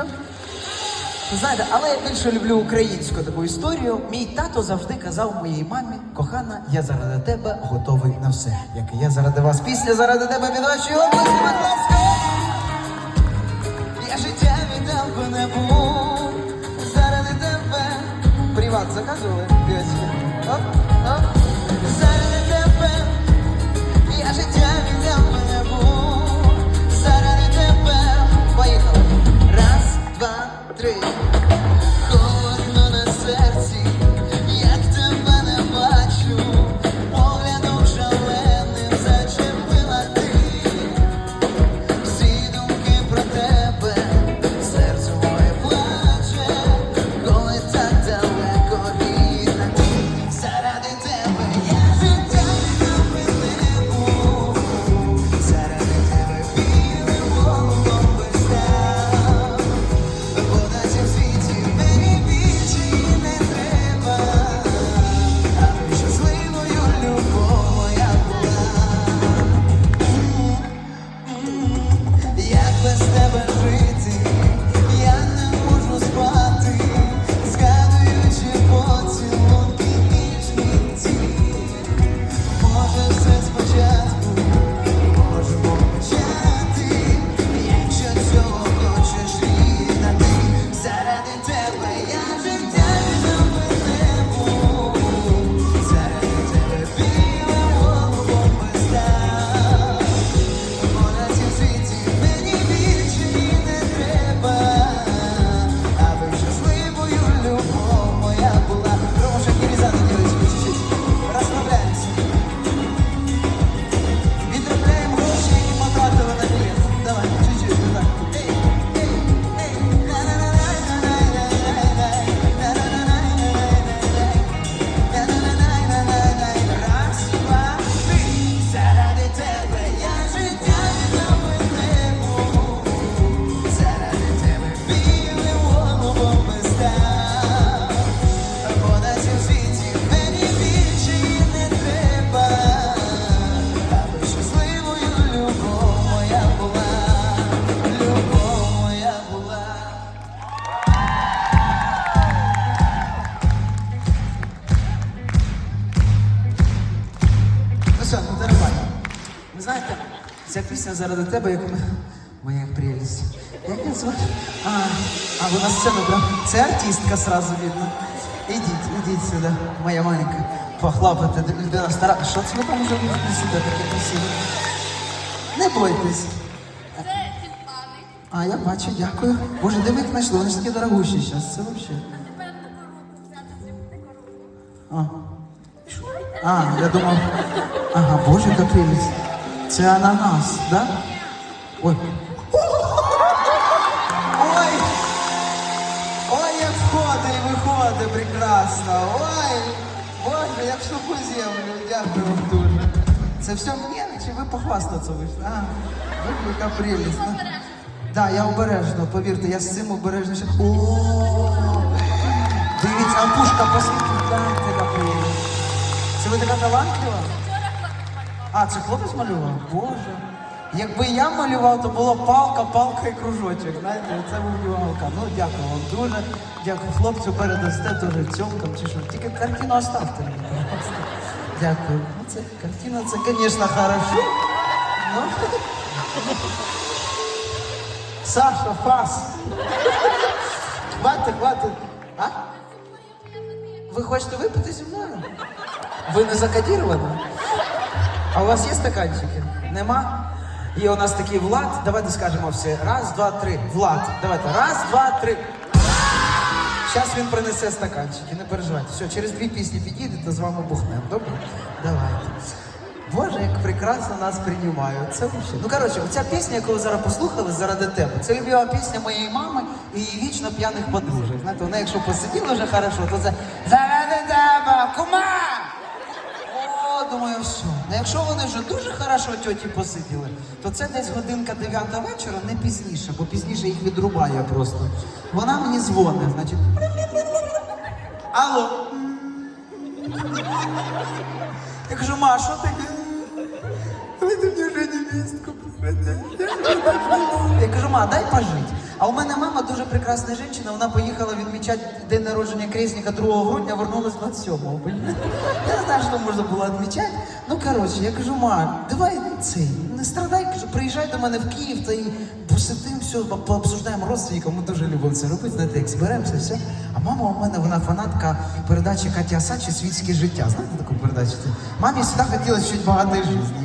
Ви Знаєте, але я більше люблю українську таку історію. Мій тато завжди казав моїй мамі, кохана, я заради тебе готовий на все. Як і я заради вас. після заради тебе від вашої області, будь ласка. Я життя віддав би не був заради тебе. Приват заказували ця пісня тебе, як моя прелість. Як її звати? А, а ви на сцену брав. Це артистка сразу видно. Ідіть, ідіть сюди, моя маленька. Похлопати, людина стара. Що це ви там вийшли сюди таке красиве? Не бойтесь. Це. А, я бачу, дякую. Боже, де ви їх знайшли? Вони ж такі дорогущі зараз. Це взагалі. А тепер взяти, зробити коробку. А. А, я думав. Ага, боже, яка прелість. Це ананас, да? Ой. Ой! Ой, як входить і виходить прекрасно. Ой! Боже, як суху землю. Дякую вам дуже. Це все мені, чи ви похвастатися вийшли? А, боже, яка прелість. ну. Да, я обережно, повірте, я з цим обережніше. О! Дивіться, а пушка посвітить. Це ви така талантлива? А, це хлопець малював? Боже. Якби я малював, то було палка, палка і кружочок. Знаєте, це вибивалка. Ну, дякую вам дуже. Дякую хлопцю, передасте теж цьомкам чи що. Тільки картину оставте мені. Дякую. Ну, це картина, це, звісно, хорошо. Ну. Саша, фас. Хватить, хватить. А? Ви хочете випити зі мною? Ви не закодіровані? А у вас є стаканчики? Нема? Є у нас такий Влад. Давайте скажемо всі. Раз, два, три. Влад. Давайте. Раз, два, три. Зараз він принесе стаканчики, не переживайте. Все, через дві пісні підійдете, з вами бухнемо. Добре? Давайте. Боже, як прекрасно нас приймають. Це взагалі. Ну коротше, оця пісня, яку ви зараз послухали заради тебе, це любила пісня моєї мами і її вічно п'яних подружок. Знаєте, вона якщо посиділа вже хорошо, то це заради тебе, кума! О, думаю, все. Ну якщо вони вже дуже хорошо тьоті посиділи, то це десь годинка 9 вечора, не пізніше, бо пізніше їх відрубає просто. Вона мені дзвонить, значить. Алло. Я кажу, ма, що ти? Ви ти мені вже невестку. Я кажу, ма, дай пожити. А у мене мама дуже прекрасна жінка, вона поїхала відмічати день народження крісника 2 грудня, вернулась 27-го. Я не знаю, що можна було відмічати. Ну, коротше, я кажу, ма, давай цей, не страдай, кажу, приїжджай до мене в Київ та і посидим, все, пообсуждаємо родственникам, ми дуже любимо це робити, знаєте, як зберемося, все. А мама у мене, вона фанатка передачі Катя Сачі «Світське життя». Знаєте таку передачу? Мамі завжди хотілося чуть багато житті.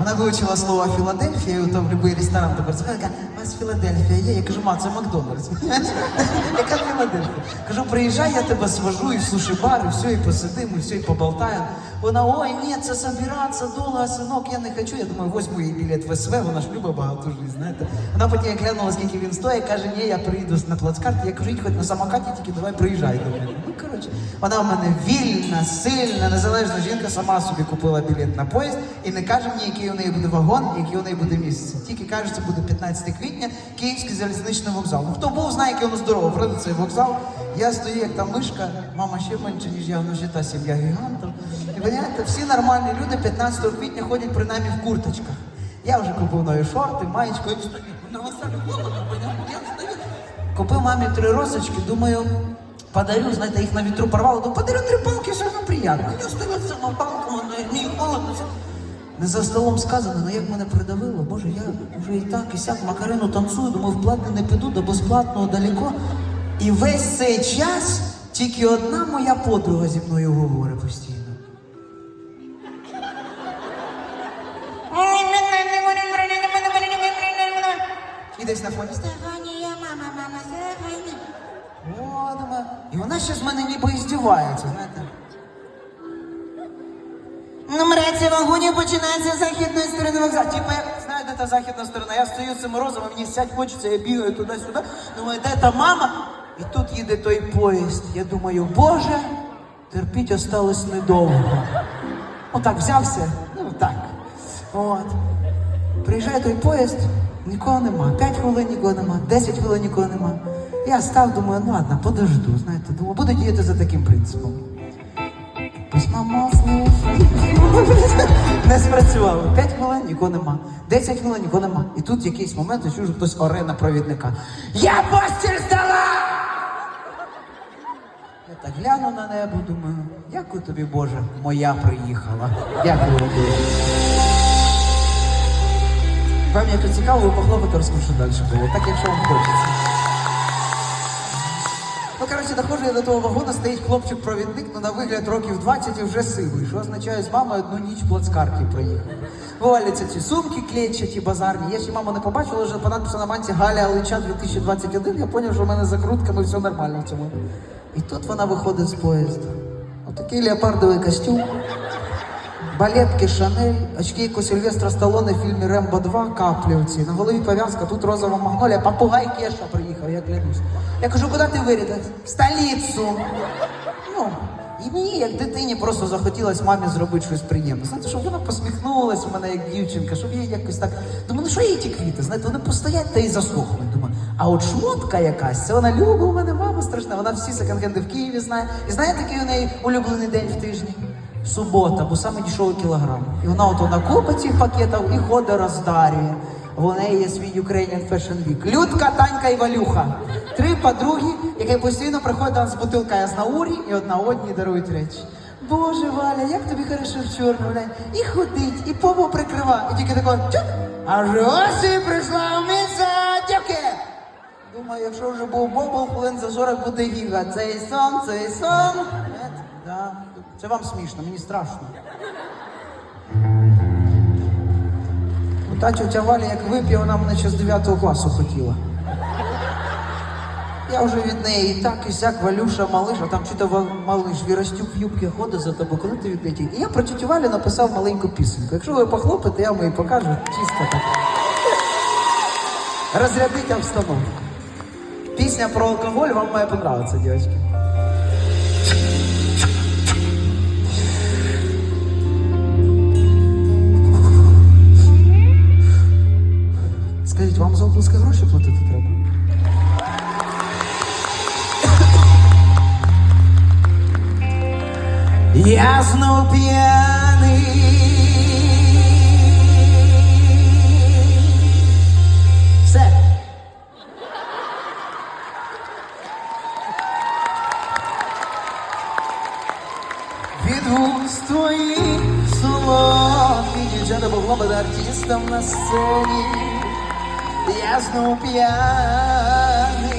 Вона вивчила слово Філадельфія, там в будь-який ресторан тепер заходить, каже, у вас Філадельфія є. Я кажу, ма, це Макдональдс. Яка Філадельфія? Кажу, приїжджай, я тебе свожу і в суші-бар, і все, і посидимо, і все, і поболтаємо. Вона, ой, ні, це собиратися довго, синок, я не хочу. Я думаю, возьму їй білет в СВ, вона ж любить багато життя, знаєте. Вона потім глянула, скільки він стоїть, каже, ні, я приїду на плацкарті. Я кажу, їдь хоч на самокаті, тільки давай приїжджай до мене. Коротше, вона в мене вільна, сильна, незалежна жінка, сама собі купила білет на поїзд і не каже мені, який у неї буде вагон, який у неї буде місце. Тільки каже, це буде 15 квітня, Київський залізничний вокзал. Ну хто був, знає, який воно здорово, правда, цей вокзал. Я стою, як та мишка, мама ще менше, ніж я, ну ще та сім'я гігантів. І розумієте, всі нормальні люди 15 квітня ходять принаймні в курточках. Я вже купив нові шорти, маєчку, і стою. На веселі понятно, я. Купив мамі три розочки, думаю, подарю, знаєте, їх на вітру порвало, думаю, подарю три палки, все одно приємно. Я стою з цими палками, мені холодно. Не за столом сказано, ну як мене придавило, боже, я вже і так, і сяк Макарину танцюю, думаю, в платне не піду, до безплатного далеко. І весь цей час тільки одна моя подруга зі мною говорить постійно. І десь на фоні О. І вона ще з мене ніби здівається, знаєте. Нумерація вагонів починається з західної сторони вокзалу. Знаю, де та західна сторона. Я стою цим морозом, мені сядь хочеться, я бігаю туди-сюди. Думаю, де та мама? І тут їде той поїзд. Я думаю, боже, терпіть осталось недовго. Отак взявся, ну так. От. Приїжджає той поїзд, нікого нема. П'ять хвилин нікого нема, 10 хвилин нікого нема. Я став, думаю, ну ладно, подожду, знаєте, думаю, буду діяти за таким принципом. Письма масло. Не спрацювало. П'ять хвилин нікого нема. Десять хвилин нікого нема. І тут якийсь момент я чую, хтось оре на провідника. Я постіль здала! Я так гляну на небо, думаю, дякую тобі, Боже, моя приїхала. Дякую дуже. Вам якщо цікаво, ви похлопайте, розкажу, що далі було. Так, якщо вам хочеться. Ну, коротше, доходжу я до того вагона, стоїть хлопчик-провідник, ну на вигляд років 20 і вже сивий, що означає з мамою одну ніч плацкарки проїхав. Валяться ці сумки клетчаті, базарні. Я ще маму не побачила, вже по надпису на манці Галя Алича 2021. Я зрозумів, що в мене закрутками все нормально в цьому. І тут вона виходить з поїзда. Отакий леопардовий костюм. Балетки Шанель, очки як у Сильвестра Сталоне в фільмі Рембо 2, каплі оці. На голові пов'язка, тут розова магнолія, попугай Кеша приїхав, я клянусь. Я кажу, куди ти вирядив? В столицю. Ну, і мені, як дитині, просто захотілося мамі зробити щось приємне. Знаєте, щоб вона посміхнулася у мене як дівчинка, щоб їй якось так. Думаю, ну що їй ті квіти? Знаєте, вони постоять та й засохнуть. Думаю, а от шмотка якась, це вона любить, у мене мама страшна, вона всі секонд-хенди в Києві знає. І знаєте, який у неї улюблений день в тижні? Субота, бо саме дешевий кілограм. І вона от вона купить цих пакетів і ходить роздарює. В неї є свій Ukrainian Fashion Week. Людка, Танька і Валюха. Три подруги, які постійно приходять до з бутилкою з наурі і одна одній дарують речі. Боже, Валя, як тобі хорошо в чорному, глянь. І ходить, і попу прикрива. І тільки тако чук, аж ось і прийшла у місце дівки. Думаю, якщо вже був бобл, хвилин за 40 буде гіга. Цей сон, цей сон. Да. Це вам смішно, мені страшно. Ну, Та тетя Валя, як вип'є, вона мене ще з 9 класу хотіла. Я вже від неї і так, і сяк, Валюша, малиш, а там чи то малиш Вірастюк в юбці ходить за тобою, коли ти від неї? І я про тетю Валю написав маленьку пісеньку. Якщо ви похлопаєте, я вам її покажу чисто так. Розрядить обстановку. Пісня про алкоголь вам має понравиться, дівчатки. Скажіть, вам за оплески гроші платити треба? Я знов п'яний. Знов п'яний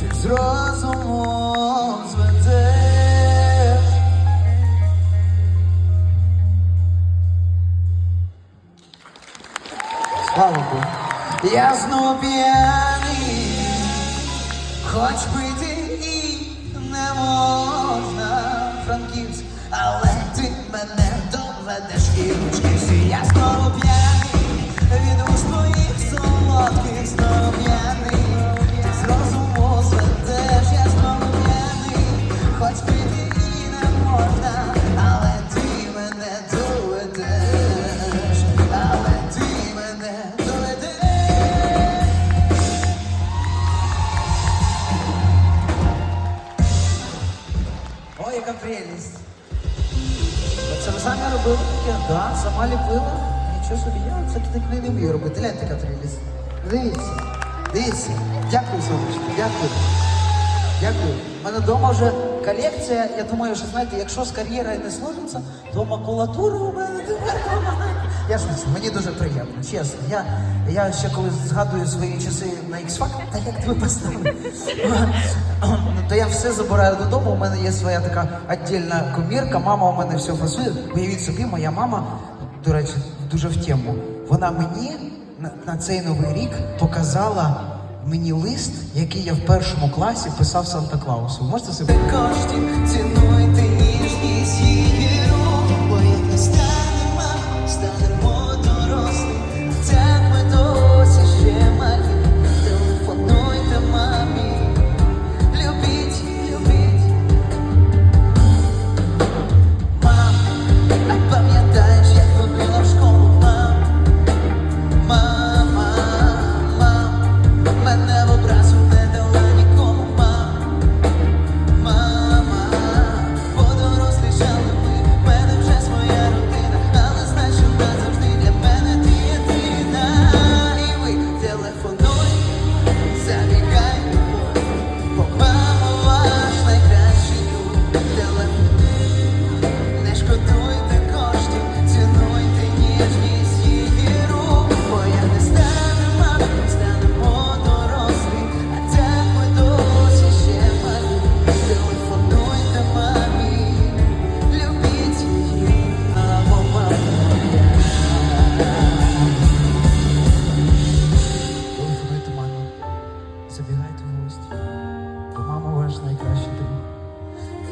Ти з розуму зведеш Слава Богу. Я знов п'яний, хоч пити і не можна, Франківськ, але ти мене доведеш і ручки всі. Я знову п'яний, Ой, яка прелість. Це ви самі робили таке? Да, сама ліпила. Нічого собі, я це так не вмію робити. Гляньте, яка прелість. Дивіться, дивіться. Дякую, сонечко, дякую. Дякую. У мене вдома вже колекція. Я думаю, що знаєте, якщо з кар'єрою не сложиться, то макулатура у мене тепер вдома. Я ж мені дуже приємно, чесно. Я, я ще коли згадую свої часи на X-Factor, та як ви поставили, то я все забираю додому. У мене є своя така віддільна комірка. Мама у мене все фасує. Уявіть собі, моя мама, до речі, дуже в тему. Вона мені на, на цей новий рік показала мені лист, який я в першому класі писав Санта Клаусу. Можете себе коштів цінуйте ніжність її бо як не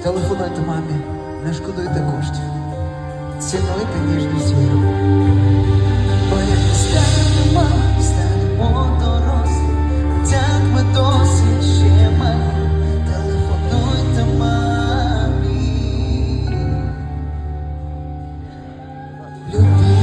Телефонуйте мамі, не шкодуйте коштів. Цінуйте ніжність віру. Бо як ми станемо, станемо дорослі. Так ми